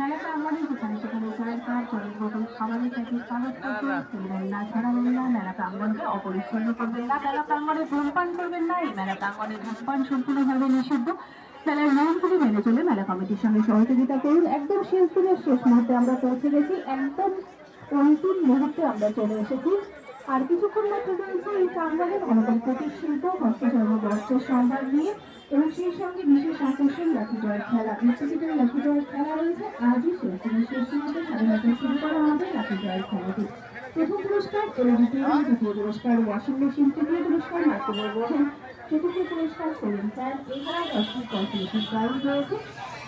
মেলাটা আমাদের যেখানে সেখানে উপরের কাজ জলের বোতল খাবারের প্যাকেট কাগজপত্র ফেলবেন না ছড়াবেন না মেলা প্রাঙ্গনকে অপরিচ্ছন্ন করবেন না মেলা প্রাঙ্গনে ধূমপান করবেন না এই মেলা প্রাঙ্গনে ধূমপান সম্পূর্ণভাবে নিষিদ্ধ। মেলার নিয়মগুলি মেনে চলে মেলা কমিটির সঙ্গে সহযোগিতা করুন। একদম শেষ দিনের শেষ মুহূর্তে আমরা পৌঁছে গেছি একদম অন্তিম মুহূর্তে আমরা চলে এসেছি। আর কিছুক্ষণ মাত্র রয়েছে এই প্রাঙ্গণের কুটির শিল্প হস্তশৈব বস্ত্রের সম্ভার নিয়ে এবং সেই সঙ্গে বিশেষ আকর্ষণ লাঠি জয়ের খেলা। নিত্যদিনের লাঠি জয়ের খেলা রয়েছে। আজই শেষ দিনের শেষ মুহূর্তে নটায় শুরু করা হবে লাঠি জয়ের খেলাটি। প্রথম পুরস্কার এলইডি টিভি দ্বিতীয় পুরস্কার, ওয়াশিং মেশিন, তৃতীয় পুরস্কার মাইক্রোওয়েভ ওভেন চতুর্থ পুরস্কার কোলিং ফ্যান, এছাড়াও দশটি কসমেটিক প্রাইজ রয়েছে।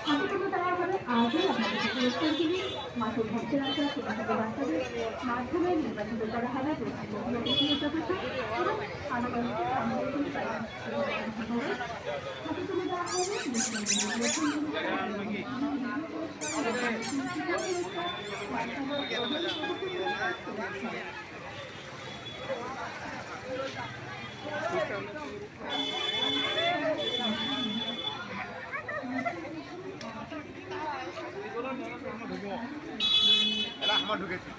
হাতে তুলে দেওয়া আজই আপনাদের পুরস্কারগুলি। মাঠে ভক্তের আসা ছোট ছোট বাচ্চাদের মাধ্যমে নির্বাচিত করা হবে প্রধানমন্ত্রী অতিথি আমরা ঢুকেছি।